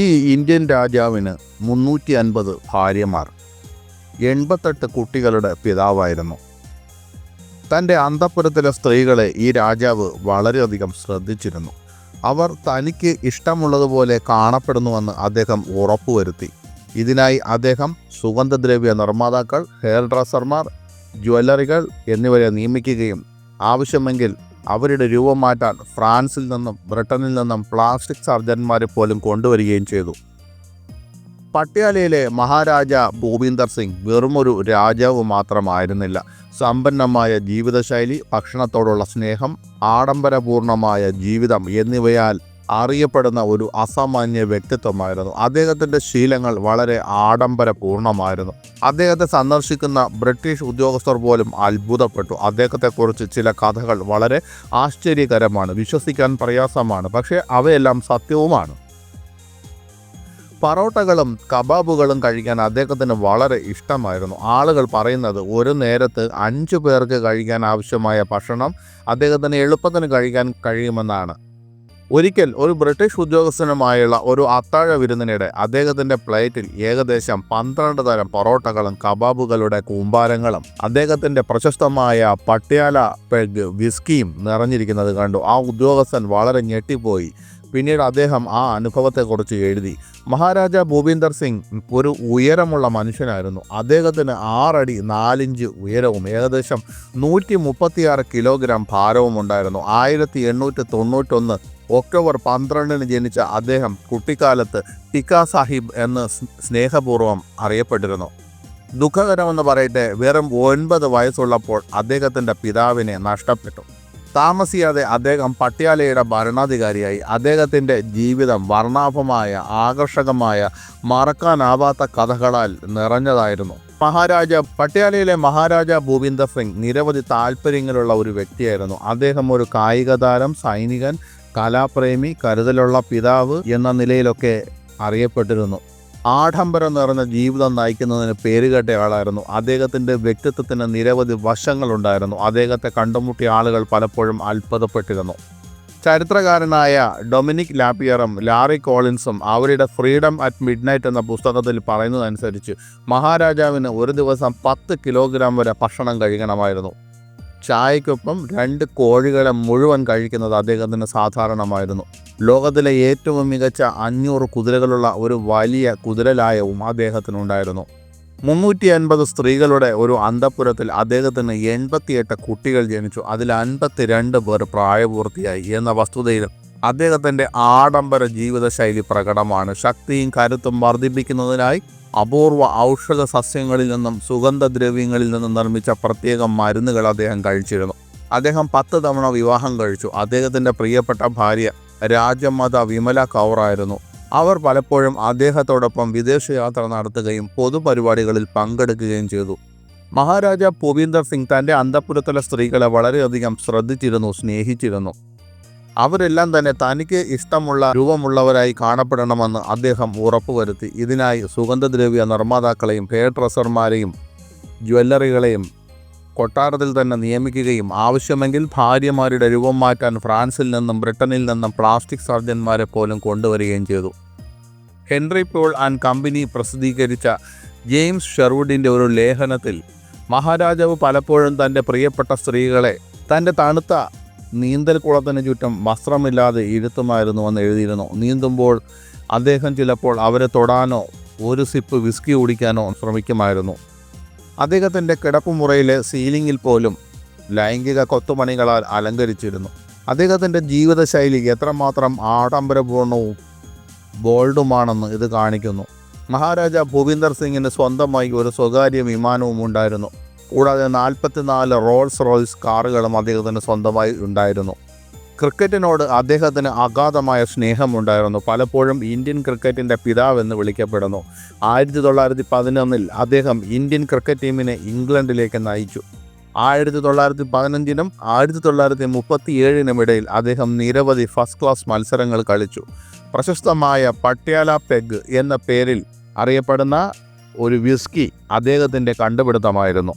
ഈ ഇന്ത്യൻ രാജാവിന് മുന്നൂറ്റി അൻപത് ഭാര്യമാർ എൺപത്തെട്ട് കുട്ടികളുടെ പിതാവായിരുന്നു. തന്റെ അന്തപുരത്തിലെ സ്ത്രീകളെ ഈ രാജാവ് വളരെയധികം ശ്രദ്ധിച്ചിരുന്നു. അവർ തനിക്ക് ഇഷ്ടമുള്ളതുപോലെ കാണപ്പെടുന്നുവെന്ന് അദ്ദേഹം ഉറപ്പുവരുത്തി. ഇതിനായി അദ്ദേഹം സുഗന്ധദ്രവ്യ നിർമ്മാതാക്കൾ ഹെയർ ഡ്രസ്സർമാർ ജ്വല്ലറികൾ എന്നിവരെ നിയമിക്കുകയും ആവശ്യമെങ്കിൽ അവരുടെ രൂപം മാറ്റാൻ ഫ്രാൻസിൽ നിന്നും ബ്രിട്ടനിൽ നിന്നും പ്ലാസ്റ്റിക് സർജന്മാരെ പോലും കൊണ്ടുവരികയും ചെയ്തു. പട്യാലയിലെ മഹാരാജ ഭൂപീന്ദർ സിംഗ് വെറുമൊരു രാജാവ് മാത്രമായിരുന്നില്ല. സമ്പന്നമായ ജീവിതശൈലി ഭക്ഷണത്തോടുള്ള സ്നേഹം ആഡംബരപൂർണമായ ജീവിതം എന്നിവയാൽ അറിയപ്പെടുന്ന ഒരു അസാമാന്യ വ്യക്തിത്വമായിരുന്നു. അദ്ദേഹത്തിന്റെ ശീലങ്ങൾ വളരെ ആഡംബരപൂർണമായിരുന്നു. അദ്ദേഹത്തെ സന്ദർശിക്കുന്ന ബ്രിട്ടീഷ് ഉദ്യോഗസ്ഥർ പോലും അത്ഭുതപ്പെട്ടു. അദ്ദേഹത്തെക്കുറിച്ച് ചില കഥകൾ വളരെ ആശ്ചര്യകരമാണ് വിശ്വസിക്കാൻ പ്രയാസമാണ് പക്ഷേ അവയെല്ലാം സത്യവുമാണ്. പറോട്ടകളും കബാബുകളും കഴിക്കാൻ അദ്ദേഹത്തിന് വളരെ ഇഷ്ടമായിരുന്നു. ആളുകൾ പറയുന്നത് ഒരു നേരത്ത് അഞ്ചു പേർക്ക് കഴിക്കാൻ ആവശ്യമായ ഭക്ഷണം അദ്ദേഹത്തിന് എളുപ്പത്തിന് കഴിക്കാൻ കഴിയുമെന്നാണ്. ഒരിക്കൽ ഒരു ബ്രിട്ടീഷ് ഉദ്യോഗസ്ഥനുമായുള്ള ഒരു അത്താഴ വിരുന്നിനിടെ അദ്ദേഹത്തിന്റെ പ്ലേറ്റിൽ ഏകദേശം പന്ത്രണ്ട് തരം പൊറോട്ടകളും കബാബുകളുടെ കൂമ്പാരങ്ങളും അദ്ദേഹത്തിന്റെ പ്രശസ്തമായ പട്യാല പെഗ് വിസ്കിയും നിറഞ്ഞിരിക്കുന്നത് കണ്ടു. ആ ഉദ്യോഗസ്ഥൻ വളരെ ഞെട്ടിപ്പോയി. പിന്നീട് അദ്ദേഹം ആ അനുഭവത്തെക്കുറിച്ച് എഴുതി. മഹാരാജ ഭൂപീന്ദർ സിംഗ് ഒരു ഉയരമുള്ള മനുഷ്യനായിരുന്നു. അദ്ദേഹത്തിന് ആറടി നാലിഞ്ച് ഉയരവും ഏകദേശം നൂറ്റി മുപ്പത്തിയാറ് കിലോഗ്രാം ഭാരവും ഉണ്ടായിരുന്നു ആയിരത്തി എണ്ണൂറ്റി തൊണ്ണൂറ്റൊന്ന് ഒക്ടോബർ പന്ത്രണ്ടിന് ജനിച്ച അദ്ദേഹം കുട്ടിക്കാലത്ത് ടിക്ക സാഹിബ് എന്ന് സ്നേഹപൂർവം അറിയപ്പെട്ടിരുന്നു. ദുഃഖകരമെന്ന് പറയട്ടെ വെറും ഒൻപത് വയസ്സുള്ളപ്പോൾ അദ്ദേഹത്തിന്റെ പിതാവിനെ നഷ്ടപ്പെട്ടു. താമസിയാതെ അദ്ദേഹം പട്യാലയുടെ ഭരണാധികാരിയായി. അദ്ദേഹത്തിന്റെ ജീവിതം വർണാഭമായ ആകർഷകമായ മറക്കാനാവാത്ത കഥകളാൽ നിറഞ്ഞതായിരുന്നു. മഹാരാജ പട്യാലയിലെ മഹാരാജ ഭൂപീന്ദർ സിംഗ് നിരവധി താല്പര്യങ്ങളുള്ള ഒരു വ്യക്തിയായിരുന്നു. അദ്ദേഹം ഒരു കായിക താരം സൈനികൻ കലാപ്രേമി കരുതലുള്ള പിതാവ് എന്ന നിലയിലൊക്കെ അറിയപ്പെട്ടിരുന്നു. ആഡംബരം നിറഞ്ഞ ജീവിതം നയിക്കുന്നതിന് പേരുകേട്ടയാളായിരുന്നു അദ്ദേഹത്തിന്റെ വ്യക്തിത്വത്തിന് നിരവധി വശങ്ങളുണ്ടായിരുന്നു. അദ്ദേഹത്തെ കണ്ടുമുട്ടിയ ആളുകൾ പലപ്പോഴും അത്ഭുതപ്പെട്ടിരുന്നു. ചരിത്രകാരനായ ഡൊമിനിക് ലാപ്പിയറും ലാറി കോളിൻസും അവരുടെ ഫ്രീഡം അറ്റ് മിഡ്നൈറ്റ് എന്ന പുസ്തകത്തിൽ പറയുന്നതനുസരിച്ച് മഹാരാജാവിന് ഒരു ദിവസം പത്ത് കിലോഗ്രാം വരെ ഭക്ഷണം കഴിക്കണമായിരുന്നു. ചായക്കൊപ്പം രണ്ട് കോഴികളെ മുഴുവൻ കഴിക്കുന്നത് അദ്ദേഹത്തിന് സാധാരണമായിരുന്നു. ലോകത്തിലെ ഏറ്റവും മികച്ച അഞ്ഞൂറ് കുതിരകളുള്ള ഒരു വലിയ കുതിരലായവും അദ്ദേഹത്തിനുണ്ടായിരുന്നു. മുന്നൂറ്റി അൻപത് സ്ത്രീകളുടെ ഒരു അന്തപുരത്തിൽ അദ്ദേഹത്തിന് എൺപത്തിയെട്ട് കുട്ടികൾ ജനിച്ചു. അതിൽ അൻപത്തിരണ്ട് പേർ പ്രായപൂർത്തിയായി. എന്ന വസ്തുതയിൽ അദ്ദേഹത്തിന്റെ ആഡംബര ജീവിതശൈലി പ്രകടമാണ്. ശക്തിയും കരുത്തും വർദ്ധിപ്പിക്കുന്നതിനായി അപൂർവ ഔഷധ സസ്യങ്ങളിൽ നിന്നും സുഗന്ധദ്രവ്യങ്ങളിൽ നിന്നും നിർമ്മിച്ച പ്രത്യേക മരുന്നുകൾ അദ്ദേഹം കഴിച്ചിരുന്നു. അദ്ദേഹം പത്ത് തവണ വിവാഹം കഴിച്ചു. അദ്ദേഹത്തിന്റെ പ്രിയപ്പെട്ട ഭാര്യ രാജമാത വിമല കൗറായിരുന്നു അവർ പലപ്പോഴും അദ്ദേഹത്തോടൊപ്പം വിദേശയാത്ര നടത്തുകയും പൊതുപരിപാടികളിൽ പങ്കെടുക്കുകയും ചെയ്തു. മഹാരാജ ഭൂപീന്ദർ സിംഗ് തന്റെ അന്തപുരത്തിലെ സ്ത്രീകളെ വളരെയധികം ശ്രദ്ധിച്ചിരുന്നു സ്നേഹിച്ചിരുന്നു. അവരെല്ലാം തന്നെ തനിക്ക് ഇഷ്ടമുള്ള രൂപമുള്ളവരായി കാണപ്പെടണമെന്ന് അദ്ദേഹം ഉറപ്പുവരുത്തി. ഇതിനായി സുഗന്ധദ്രവ്യ നിർമ്മാതാക്കളെയും ഹെയർ ഡ്രസ്സർമാരെയും ജ്വല്ലറികളെയും കൊട്ടാരത്തിൽ തന്നെ നിയമിക്കുകയും ആവശ്യമെങ്കിൽ ഭാര്യമാരുടെ രൂപം മാറ്റാൻ ഫ്രാൻസിൽ നിന്നും ബ്രിട്ടനിൽ നിന്നും പ്ലാസ്റ്റിക് സർജന്മാരെ പോലും കൊണ്ടുവരികയും ചെയ്തു. ഹെൻറി പോൾ ആൻഡ് കമ്പനി പ്രസിദ്ധീകരിച്ച ജെയിംസ് ഷെർവുഡിന്റെ ഒരു ലേഖനത്തിൽ മഹാരാജാവ് പലപ്പോഴും തന്റെ പ്രിയപ്പെട്ട സ്ത്രീകളെ തന്റെ തണുത്ത നീന്തൽ കുളത്തിന് ചുറ്റും വസ്ത്രമില്ലാതെ ഇരുത്തുമായിരുന്നുവെന്ന് എഴുതിയിരുന്നു. നീന്തുമ്പോൾ അദ്ദേഹം ചിലപ്പോൾ അവരെ തൊടാനോ ഒരു സിപ്പ് വിസ്കി കുടിക്കാനോ ശ്രമിക്കുമായിരുന്നു. അദ്ദേഹത്തിന്റെ കിടപ്പുമുറയിലെ സീലിംഗിൽ പോലും ലൈംഗിക കൊത്തുപണികളാൽ അലങ്കരിച്ചിരുന്നു. അദ്ദേഹത്തിന്റെ ജീവിതശൈലി എത്രമാത്രം ആഡംബരപൂർണവും ബോൾഡുമാണെന്ന് ഇത് കാണിക്കുന്നു. മഹാരാജ ഭൂപീന്ദർ സിംഗിന് സ്വന്തമായി ഒരു സ്വകാര്യ വിമാനവും ഉണ്ടായിരുന്നു. കൂടാതെ നാൽപ്പത്തിനാല് റോൾസ് റോയ്സ് കാറുകളും അദ്ദേഹത്തിന് സ്വന്തമായി ഉണ്ടായിരുന്നു. ക്രിക്കറ്റിനോട് അദ്ദേഹത്തിന് അഗാധമായ സ്നേഹമുണ്ടായിരുന്നു. പലപ്പോഴും ഇന്ത്യൻ ക്രിക്കറ്റിന്റെ പിതാവെന്ന് വിളിക്കപ്പെടുന്നു. ആയിരത്തി തൊള്ളായിരത്തി പതിനൊന്നിൽ അദ്ദേഹം ഇന്ത്യൻ ക്രിക്കറ്റ് ടീമിനെ ഇംഗ്ലണ്ടിലേക്ക് നയിച്ചു. ആയിരത്തി തൊള്ളായിരത്തി പതിനഞ്ചിനും ആയിരത്തി തൊള്ളായിരത്തി മുപ്പത്തി ഏഴിനും ഇടയിൽ അദ്ദേഹം നിരവധി ഫസ്റ്റ് ക്ലാസ് മത്സരങ്ങൾ കളിച്ചു. പ്രശസ്തമായ പട്യാല പെഗ് എന്ന പേരിൽ അറിയപ്പെടുന്ന ഒരു വിസ്കി അദ്ദേഹത്തിന്റെ കണ്ടുപിടുത്തമായിരുന്നു.